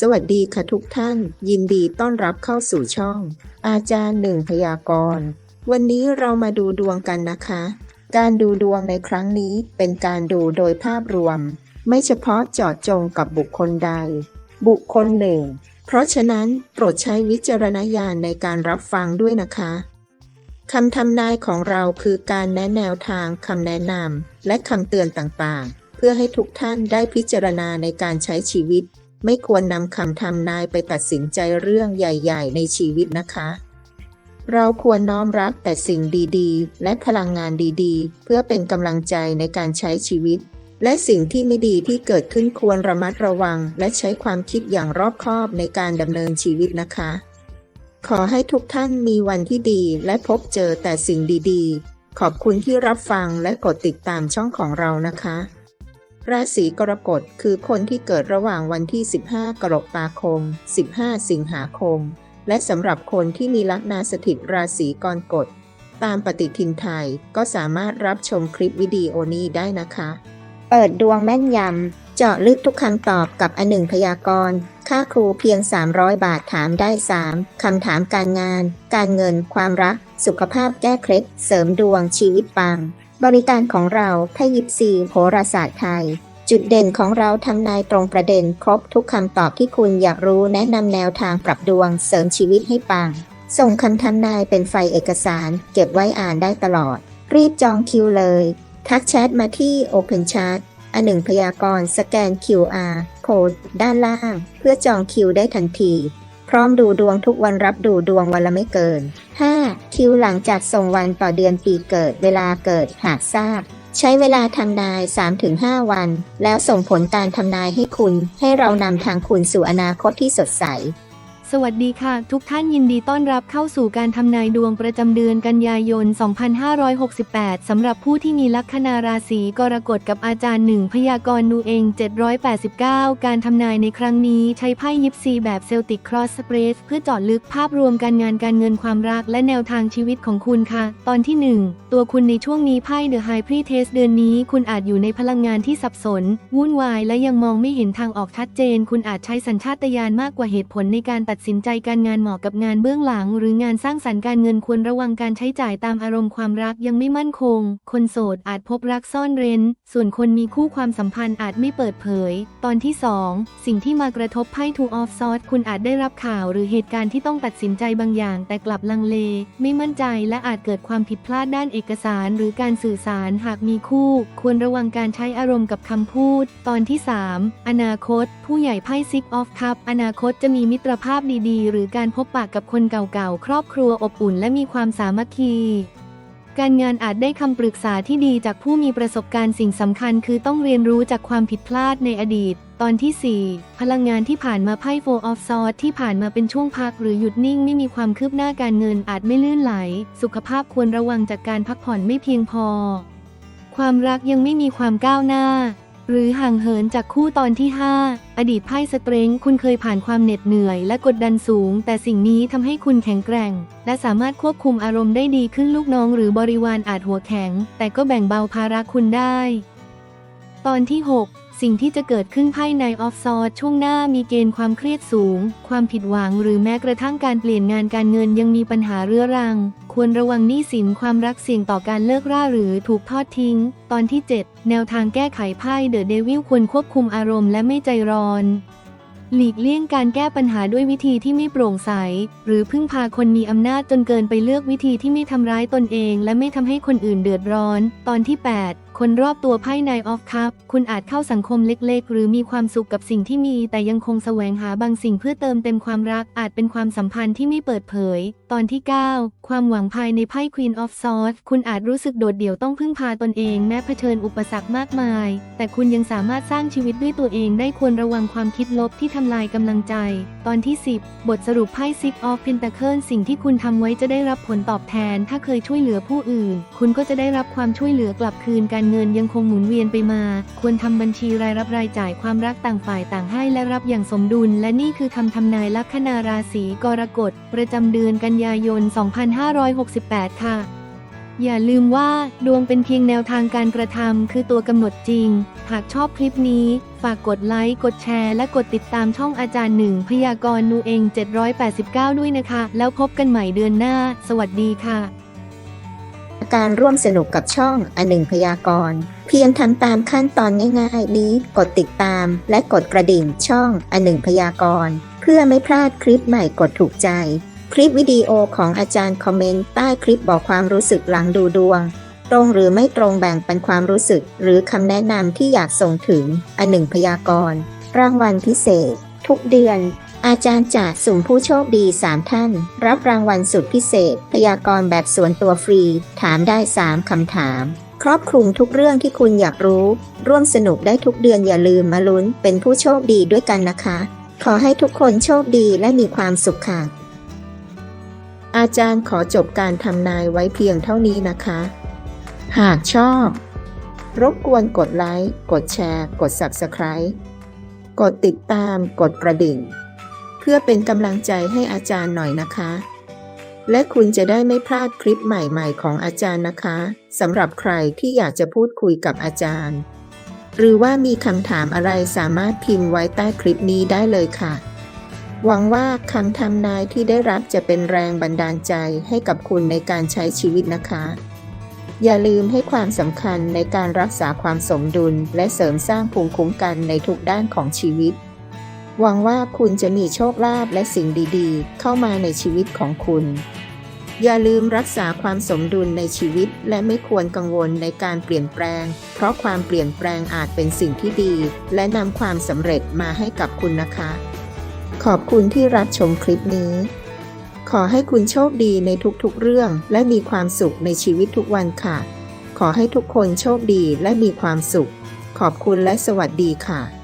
สวัสดีค่ะทุกท่าน ยินดีต้อนรับเข้าสู่ช่อง อาจารย์หนึ่งพยากรณ์วันนี้เรามาดูดวงกันนะคะ การดูดวงในครั้งนี้เป็นการดูโดยภาพรวม ไม่เฉพาะเจาะจงกับบุคคลใด บุคคลหนึ่ง เพราะฉะนั้นโปรดใช้วิจารณญาณในการรับฟังด้วยนะคะคำทำนายของเราคือการแนะแนวทางคำแนะนำและคำเตือนต่างๆ เพื่อให้ทุกท่านได้พิจารณาในการใช้ชีวิต ไม่ควรนำคำทำนายไปตัดสินใจเรื่องใหญ่ ๆ ในชีวิตนะคะ เราควรน้อมรับแต่สิ่งดีๆ และพลังงานดีๆ เพื่อเป็นกำลังใจในการใช้ชีวิต และสิ่งที่ไม่ดีที่เกิดขึ้นควรระมัดระวัง และใช้ความคิดอย่างรอบคอบในการดำเนินชีวิตนะคะ ขอให้ทุกท่านมีวันที่ดีและพบเจอแต่สิ่งดีๆ ขอบคุณที่รับฟังและกดติดตามช่องของเรานะคะ ราศีกรกฎคือคนที่เกิดระหว่างวันที่ 15 กรกฎาคม 15 สิงหาคม และสำหรับคนที่มีลัคนาสถิตราศีกรกฎตามปฏิทินไทยก็สามารถรับชมคลิปวิดีโอนี้ได้นะคะ เปิดดวงแม่นยำ เจาะลึกทุกคำตอบกับอนหนึ่งพยากรณ์ ค่าครูเพียง 300 บาทถามได้ 3 คำถามการงาน การเงิน ความรัก สุขภาพแก้เคล็ด เสริมดวงชีวิตปัง บริการของเราไพ่ยิปซีโหราศาสตร์ไทย จุดเด่นของเราทำนายตรงประเด็นครบทุกคำตอบที่คุณอยากรู้แนะนำแนวทางปรับดวงเสริมชีวิตให้ปัง ส่งคำทำนายเป็นไฟเอกสาร เก็บไว้อ่านได้ตลอด รีบจองคิวเลย ทักแชทมาที่ Open Chat อันหนึ่งพยากรณ์สแกน QR โค้ดด้านล่าง เพื่อจองคิวได้ทันที พร้อมดูดวงทุกวันรับดูดวงวันละไม่เกิน 5. คิวหลังจากส่งวันต่อเดือนปีเกิดเวลาเกิดหากทราบ ใช้เวลาทำนาย 3-5 วัน แล้วส่งผลการทำนายให้คุณ ให้เรานำทางคุณสู่อนาคตที่สดใส สวัสดีค่ะ ทุกท่านยินดีต้อนรับเข้าสู่การทำนายดวงประจำเดือนกันยายน 2568 สำหรับผู้ที่มีลัคนาราศีกรกฎกับอาจารย์หนึ่งพยากรณ์นูเอง 789 การทำนายในครั้งนี้ใช้ไพ่ยิปซีแบบเซลติกครอสสเปรสเพื่อเจาะลึกภาพรวมการงานการเงินความรักและแนวทางชีวิตของคุณค่ะ ตอนที่ 1 ตัวคุณในช่วงนี้ไพ่เดอะไฮพรีเทสเดือนนี้ คุณอาจอยู่ในพลังงานที่สับสน วุ่นวาย และยังมองไม่เห็นทางออกชัดเจน คุณอาจใช้สัญชาตญาณมากกว่าเหตุผลในการตัดสินใจการงานเหมาะกับงานเบื้องหลัง หรืองานสร้างสรรค์การเงินควรระวังการใช้จ่ายตามอารมณ์ความรักยังไม่มั่นคง คนโสดอาจพบรักซ่อนเร้น ส่วนคนมีคู่ความสัมพันธ์อาจไม่เปิดเผย ตอนที่ 2 สิ่งที่มากระทบไพ่ทูออฟซอสคุณอาจได้รับข่าว หรือเหตุการณ์ที่ต้องตัดสินใจบางอย่าง แต่กลับลังเล ไม่มั่นใจและอาจเกิดความผิดพลาดด้านเอกสาร หรือการสื่อสารหากมีคู่ ควรระวังการใช้อารมณ์กับคำพูด ตอนที่ 3 อนาคต ผู้ใหญ่ไพ่ซิกออฟคัพอนาคตจะมีมิตรภาพดีๆ หรือการพบปะกับคนเก่าๆ ครอบครัวอบอุ่นและมีความสามัคคี การงานอาจได้คำปรึกษาที่ดีจากผู้มีประสบการณ์สิ่งสำคัญคือต้องเรียนรู้จากความผิดพลาดในอดีต ตอนที่ 4 พลังงานที่ผ่านมาไพ่โฟออฟซอสที่ผ่านมาเป็นช่วงพักหรือหยุดนิ่งไม่มีความคืบหน้าการเงินอาจไม่ลื่นไหล สุขภาพควรระวังจากการพักผ่อนไม่เพียงพอ ความรักยังไม่มีความก้าวหน้า หรือห่างเหินจากคู่ตอนที่ 5 อดีตไพ่สเตรงคุณเคยผ่านความเหน็ดเหนื่อยและกดดันสูง แต่สิ่งนี้ทำให้คุณแข็งแกร่ง และสามารถควบคุมอารมณ์ได้ดีขึ้นลูกน้องหรือบริวารอาจหัวแข็ง แต่ก็แบ่งเบาภาระคุณได้ ตอนที่ 6สิ่งที่จะเกิดขึ้นภายในออฟซอร์ช่วงหน้ามีเกณฑ์ความเครียดสูง ความผิดหวังหรือแม้กระทั่งการเปลี่ยนงานการเงินยังมีปัญหาเรื้อรัง ควรระวังหนี้สินความรักเสี่ยงต่อการเลิกราหรือถูกทอดทิ้ง ตอนที่ 7 แนวทางแก้ไขไพ่เดอะเดวิลควรควบคุมอารมณ์และไม่ใจร้อน หลีกเลี่ยงการแก้ปัญหาด้วยวิธีที่ไม่โปร่งใส หรือพึ่งพาคนมีอำนาจจนเกินไปเลือกวิธีที่ไม่ทำร้ายตนเอง และไม่ทำให้คนอื่นเดือดร้อน ตอนที่ 8 คนรอบตัวไพ่ในออฟคัพคุณอาจเข้าสังคมเล็ก ๆ หรือมีความสุขกับสิ่งที่มี แต่ยังคงแสวงหาบางสิ่งเพื่อเติมเต็มความรัก อาจเป็นความสัมพันธ์ที่ไม่เปิดเผย ตอนที่ 9 ความหวังภายในไพ่ Queen of Swords คุณอาจรู้สึกโดดเดี่ยวต้องพึ่งพาตนเอง แม้เผชิญอุปสรรคมากมาย แต่คุณยังสามารถสร้างชีวิตด้วยตัวเองได้ควรระวังความคิดลบที่ทำลายกำลังใจ ตอนที่ 10 บทสรุปไพ่ Six of Pentacles สิ่งที่คุณทำไว้จะได้รับผลตอบแทน ถ้าเคยช่วยเหลือผู้อื่น คุณก็จะได้รับความช่วยเหลือกลับคืนการเงินยังคงหมุนเวียนไปมา ควรทำบัญชีรายรับรายจ่ายความรักต่างฝ่ายต่างให้และรับอย่างสมดุล และนี่คือคำทำนายลัคนาราศีกรกฎ ประจำเดือนกันยายน 2568 ค่ะ อย่าลืมว่า ดวงเป็นเพียงแนวทางการกระทำคือตัวกำหนดจริง หากชอบคลิปนี้ ฝากกดไลค์กดแชร์และกดติดตามช่องอาจารย์หนึ่งพยากรณ์นูเอง 789 ด้วยนะคะ แล้วพบกันใหม่เดือนหน้า สวัสดีค่ะ การร่วมสนุกกับช่องอันหนึ่งพยากรณ์ เพียงทำตามขั้นตอนง่ายๆ นี้กดติดตามและกดกระดิ่งช่องอันหนึ่งพยากรณ์ เพื่อไม่พลาดคลิปใหม่กดถูกใจ คลิปวิดีโอของอาจารย์คอมเมนต์ใต้คลิปบอกความรู้สึกหลังดูดวง ตรงหรือไม่ตรงแบ่งปันความรู้สึก หรือคำแนะนำที่อยากส่งถึงอันหนึ่งพยากรณ์ รางวัลพิเศษ ทุกเดือน อาจารย์จะสุ่มผู้โชคดี 3 ท่าน รับรางวัลสุดพิเศษ พยากรณ์แบบส่วนตัวฟรี ถามได้ 3 คำถาม ครอบคลุมทุกเรื่องที่คุณอยากรู้ ร่วมสนุกได้ทุกเดือนอย่าลืมมาลุ้นเป็นผู้โชคดีด้วยกันนะคะ ขอให้ทุกคนโชคดีและมีความสุขค่ะ อาจารย์ขอจบการทำนายไว้เพียงเท่านี้นะคะ หากชอบ รบกวนกดไลค์ กดแชร์ กด Subscribe กดติดตาม กดกระดิ่ง เพื่อเป็นกำลังใจให้อาจารย์หน่อยนะคะ และคุณจะได้ไม่พลาดคลิปใหม่ๆของอาจารย์นะคะสำหรับใครที่อยากจะพูดคุยกับอาจารย์ หรือว่ามีคำถามอะไรสามารถพิมพ์ไว้ใต้คลิปนี้ได้เลยค่ะ หวังว่าคำทำนายที่ได้รับจะเป็นแรงบันดาลใจให้กับคุณในการใช้ชีวิตนะคะอย่าลืมให้ความสำคัญในการรักษาความสมดุล และเสริมสร้างภูมิคุ้มกันในทุกด้านของชีวิต หวังว่าคุณจะมีโชคลาภและสิ่งดีๆ เข้ามาในชีวิตของคุณ อย่าลืมรักษาความสมดุลในชีวิต และไม่ควรกังวลในการเปลี่ยนแปลง เพราะความเปลี่ยนแปลงอาจเป็นสิ่งที่ดี และนำความสำเร็จมาให้กับคุณนะคะ ขอบคุณที่รับชมคลิปนี้ ขอให้คุณโชคดีในทุกๆเรื่อง และมีความสุขในชีวิตทุกวันค่ะ ขอให้ทุกคนโชคดีและมีความสุข ขอบคุณและสวัสดีค่ะ